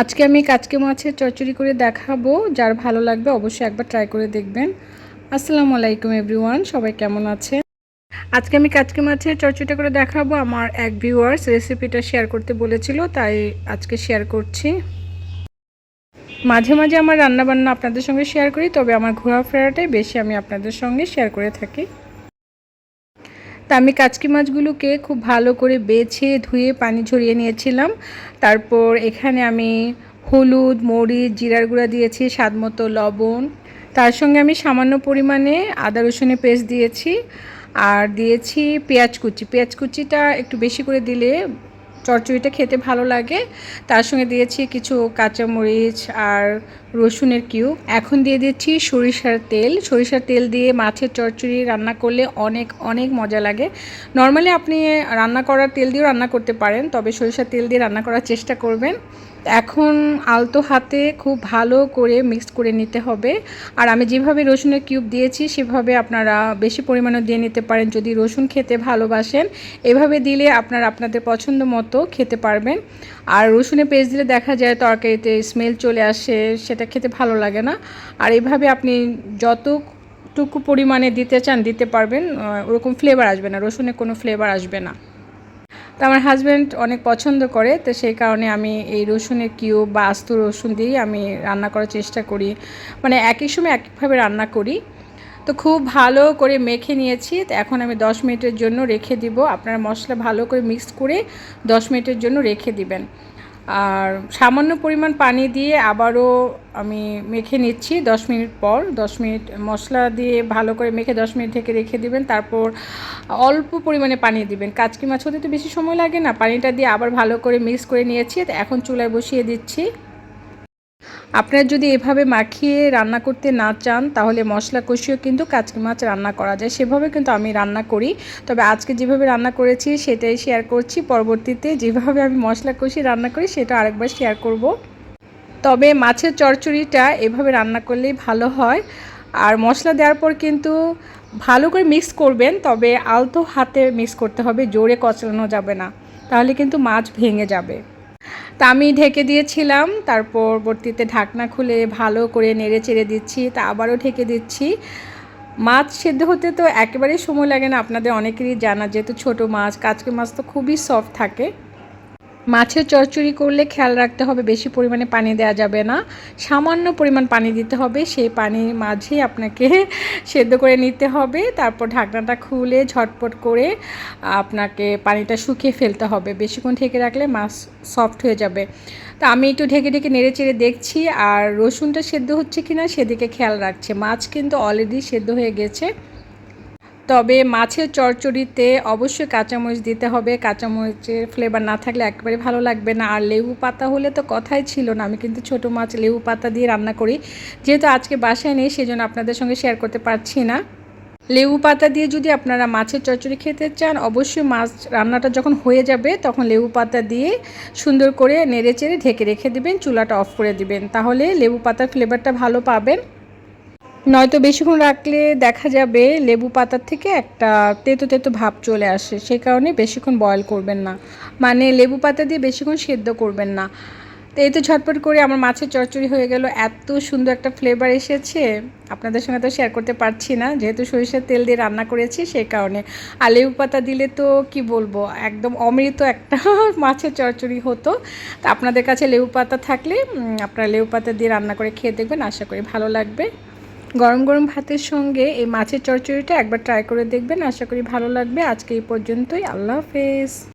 আজকে আমি কাচকে মাছের চচ্চড়ি করে দেখাবো। যার ভালো লাগবে অবশ্যই একবার ট্রাই করে দেখবেন। আসসালামু আলাইকুম এভরিওয়ান সবাই কেমন আছে আজকে আমি কাচকে মাছের চচ্চড়িটা করে দেখাবো। আমার এক ভিউয়ার্স রেসিপিটা শেয়ার করতে বলেছিল, তাই আজকে শেয়ার করছি। মাঝে মাঝে আমার রান্নাবান্না আপনাদের সঙ্গে শেয়ার করি, তবে আমার ঘোরাফেরাটাই বেশি আমি আপনাদের সঙ্গে শেয়ার করে থাকি। তা আমি কাচকি মাছগুলোকে খুব ভালো করে বেছে, ধুয়ে, পানি ঝরিয়ে নিয়েছিলাম। তারপর এখানে আমি হলুদ, মরিচ, জিরার গুঁড়া দিয়েছি স্বাদ মতো লবণ। তার সঙ্গে আমি সামান্য পরিমাণে আদা রসুনের পেস্ট দিয়েছি। আর দিয়েছি পেঁয়াজ কুচি। পেঁয়াজ কুচিটা একটু বেশি করে দিলে চচ্চড়িটা খেতে ভালো লাগে। তার সঙ্গে দিয়েছি কিছু কাঁচামরিচ আর রসুনের কিউব। এখন দিয়ে দিচ্ছি সরিষার তেল। সরিষার তেল দিয়ে মাছের চচ্চড়ি রান্না করলে অনেক অনেক মজা লাগে। নর্মালি আপনি রান্না করার তেল দিয়েও রান্না করতে পারেন, তবে সরিষার তেল দিয়ে রান্না করার চেষ্টা করবেন। এখন আলতো হাতে খুব ভালো করে মিক্স করে নিতে হবে। আর আমি যেভাবে রসুনের কিউব দিয়েছি, সেভাবে আপনারা বেশি পরিমাণে দিয়ে নিতে পারেন। যদি রসুন খেতে ভালোবাসেন, এভাবে দিলে আপনারা আপনাদের পছন্দ মতো খেতে পারবেন। আর রসুনের পেস্ট দিলে দেখা যায় তরকারিতে স্মেল চলে আসে, সেটা খেতে ভালো লাগে না। আর এভাবে আপনি যতটুকু পরিমাণে দিতে চান, দিতে পারবেন। ওরকম ফ্লেভার আসবে না রসুনের কোনো ফ্লেভার আসবে না। তো আমার হাজব্যান্ড অনেক পছন্দ করে, তো সেই কারণে আমি এই রসুনের কিউ বা আস্তু রসুন দিয়েই আমি রান্না করার চেষ্টা করি। মানে একই সময় একভাবে রান্না করি। তো খুব ভালো করে মেখে নিয়েছি, তো এখন আমি 10 মিনিটের জন্য রেখে দিব। আপনারা মশলা ভালো করে মিক্স করে 10 মিনিটের জন্য রেখে দিবেন। আর সামান্য পরিমাণ পানি দিয়ে আবারও আমি মেখে নিচ্ছি 10 মিনিট পর। 10 মিনিট মশলা দিয়ে ভালো করে মেখে 10 মিনিট থেকে রেখে দিবেন, তারপর অল্প পরিমাণে পানি দিবেন। কাচকি মাছ হতে তো বেশি সময় লাগে না, পানিটা দিয়ে আবার ভালো করে মিক্স করে নিয়েছি। এখন চুলায় বসিয়ে দিচ্ছি। আপনারা যদি এভাবে মাখিয়ে রান্না করতে না চান, তাহলে মশলা কষিয়েও কিন্তু কাচকি মাছ রান্না করা যায়। সেভাবে কিন্তু আমি রান্না করি। তবে আজকে যেভাবে রান্না করেছি, সেটাই শেয়ার করছি। পরবর্তীতে যেভাবে আমি মশলা কষিয়ে রান্না করি, সেটা আরেকবার শেয়ার করব। তবে মাছের চচ্চড়িটা এভাবে রান্না করলেই ভালো হয়। আর মশলা দেওয়ার পর কিন্তু ভালো করে মিক্স করবেন, তবে আলতো হাতে মিক্স করতে হবে। জোরে কচলানো যাবে না। তাহলে কিন্তু মাছ ভেঙে যাবে। তা আমি ঢেকে দিয়েছিলাম তারপর পরবর্তীতে ঢাকনা খুলে ভালো করে নেড়ে চেড়ে দিচ্ছি, তা আবারও ঢেকে দিচ্ছি। মাছ সেদ্ধ হতে তো একেবারেই সময় লাগে না, আপনাদের অনেকেরই জানা, যেহেতু ছোট মাছ, কাচকে মাছ তো খুবই সফট থাকে। মাছের চচ্চড়ি করলে খেয়াল রাখতে হবে, বেশি পরিমাণে পানি দেওয়া যাবে না। সামান্য পরিমাণ পানি দিতে হবে, সেই পানির মাঝেই আপনাকে সেদ্ধ করে নিতে হবে। তারপর ঢাকনাটা খুলে ঝটপট করে আপনাকে পানিটা শুকিয়ে ফেলতে হবে। বেশিক্ষণ ঢেকে রাখলে মাছ সফট হয়ে যাবে। তা আমি একটু ঢেকে ঢেকে নেড়ে চেড়ে দেখছি, আর রসুনটা সেদ্ধ হচ্ছে কি না সেদিকে খেয়াল রাখছে। মাছ কিন্তু অলরেডি সেদ্ধ হয়ে গেছে। তবে মাছের চচ্চড়িতে অবশ্যই কাঁচামরিচ দিতে হবে। কাঁচামরিচের ফ্লেভার না থাকলে একেবারে ভালো লাগবে না। আর লেবু পাতা হলে তো কথাই ছিল না। আমি কিন্তু ছোট মাছ লেবু পাতা দিয়ে রান্না করি। যেহেতু আজকে বাসায় নেই, সেজন্য আপনাদের সঙ্গে শেয়ার করতে পারছি না। লেবু পাতা দিয়ে যদি আপনারা মাছের চচ্চড়ি খেতে চান, অবশ্যই মাছ রান্নাটা যখন হয়ে যাবে, তখন লেবু পাতা দিয়ে সুন্দর করে নেড়ে চেড়ে ঢেকে রেখে দিবেন। চুলাটা অফ করে দিবেন। তাহলে লেবু পাতার ফ্লেভারটা ভালো পাবেন। নয়তো বেশিক্ষণ রাখলে দেখা যাবে লেবু পাতার থেকে একটা তেতো তেতো ভাব চলে আসে সেই কারণে বেশিক্ষণ বয়ল করবেন না। মানে লেবু পাতা দিয়ে বেশিক্ষণ সেদ্ধ করবেন না। তো এই তো ঝটপট করে আমার মাছের চচ্চড়ি হয়ে গেল, এত সুন্দর একটা ফ্লেভার এসেছে। আপনাদের সঙ্গে তো শেয়ার করতে পারছি না, যেহেতু সরিষার তেল দিয়ে রান্না করেছি সেই কারণে। আর লেবু পাতা দিলে তো কি বলব, একদম অমৃত একটা মাছের চচ্চড়ি হতো। তা আপনাদের কাছে লেবু পাতা থাকলে আপনারা লেবু পাতা দিয়ে রান্না করে খেয়ে দেখবেন, আশা করি ভালো লাগবে। গরম গরম ভাতের সঙ্গে এই মাছের চচ্চড়িটা একবার ট্রাই করে দেখবেন। আশা করি ভালো লাগবে। আজকে এই পর্যন্তই। আল্লাহ হাফেজ।